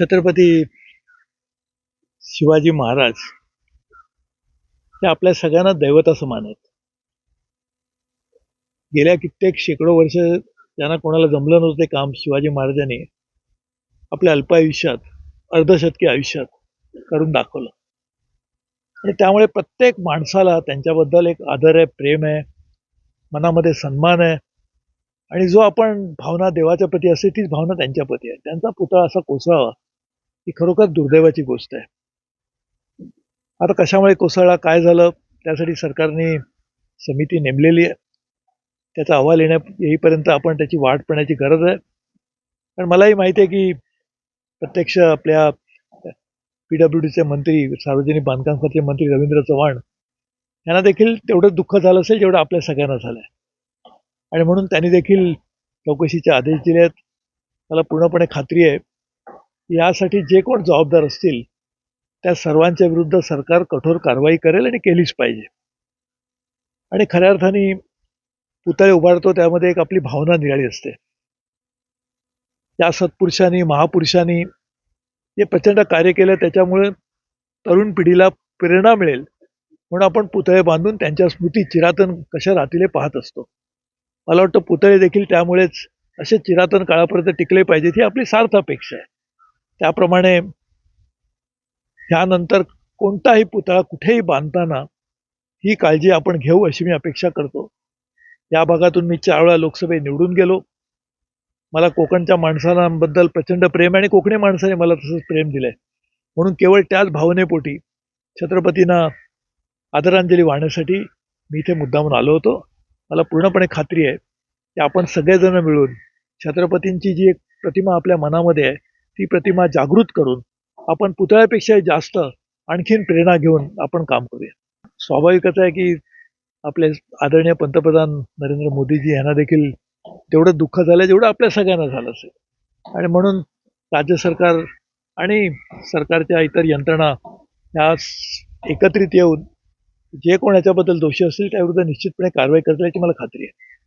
छत्रपती शिवाजी महाराज हे आपल्या सगळ्यांना दैवता समान आहेत गेल्या कित्येक शेकडो वर्ष त्यांना कोणाला जमलं नव्हतं ते काम शिवाजी महाराजांनी आपल्या अल्प आयुष्यात अर्धशतकी आयुष्यात करून दाखवलं. आणि त्यामुळे प्रत्येक माणसाला त्यांच्याबद्दल एक आदर आहे प्रेम आहे मनामध्ये सन्मान आहे. आणि जो आपण भावना देवाच्या प्रती असते तीच भावना त्यांच्या प्रती आहे. त्यांचा पुतळा असा कोसळावा. ही खरोखर दुर्दैवाची गोष्ट आहे. आता कशामुळे कोसळला काय झालं त्यासाठी सरकारने समिती नेमलेली आहे. त्याचा अहवाल येण्या येईपर्यंत आपण त्याची वाट पाहण्याची गरज आहे. पण मलाही माहिती आहे की प्रत्यक्ष आपल्या पी डब्ल्यू डीचे मंत्री सार्वजनिक बांधकाम खात्याचे मंत्री रवींद्र चव्हाण यांना देखील तेवढं दुःख झालं असेल जेवढं आपल्या सगळ्यांना झालं आहे आणि म्हणून त्यांनी देखील चौकशीचे आदेश दिले आहेत मला पूर्णपणे खात्री आहे. यासाठी जे कोण जबाबदार असतील त्या सर्वांच्या विरुद्ध सरकार कठोर कारवाई करेल आणि केलीच पाहिजे. आणि खऱ्या अर्थाने पुतळे उभारतो त्यामध्ये एक आपली भावना निराळी असते. या सत्पुरुषांनी महापुरुषांनी जे प्रचंड कार्य केलं त्याच्यामुळे तरुण पिढीला प्रेरणा मिळेल. म्हणून आपण पुतळे बांधून त्यांच्या स्मृती चिरातन कशा राहतील पाहत असतो. मला वाटतं पुतळे देखील त्यामुळेच असे चिरातन काळापर्यंत टिकले पाहिजेत ही आपली सार्थ अपेक्षा आहे. त्याप्रमाणे ह्यानंतर कोणताही पुतळा कुठेही बांधताना ही काळजी आपण घेऊ अशी मी अपेक्षा करतो. या भागातून मी चार वेळा लोकसभेत निवडून गेलो. मला कोकणच्या माणसांबद्दल प्रचंड प्रेम आणि कोकणी माणसाने मला तसंच प्रेम दिलंय. म्हणून केवळ त्याच भावनेपोटी छत्रपतींना आदरांजली वाहण्यासाठी मी इथे मुद्दामून आलो होतो. मला पूर्णपणे खात्री आहे की आपण सगळेजण मिळून छत्रपतींची जी एक प्रतिमा आपल्या मनामध्ये आहे ती प्रतिमा जागृत करून आपण पुतळ्यापेक्षा जास्त आणखीन प्रेरणा घेऊन आपण काम करूया. स्वाभाविकच आहे की आपले आदरणीय पंतप्रधान नरेंद्र मोदीजी यांना देखील तेवढं दुःख झालं जेवढं आपल्या सगळ्यांना झालं असेल. आणि म्हणून राज्य सरकार आणि सरकारच्या इतर यंत्रणा ह्या एकत्रित येऊन जे कोण याच्याबद्दल दोषी असतील त्याविरुद्ध निश्चितपणे कारवाई करतील याची मला खात्री आहे.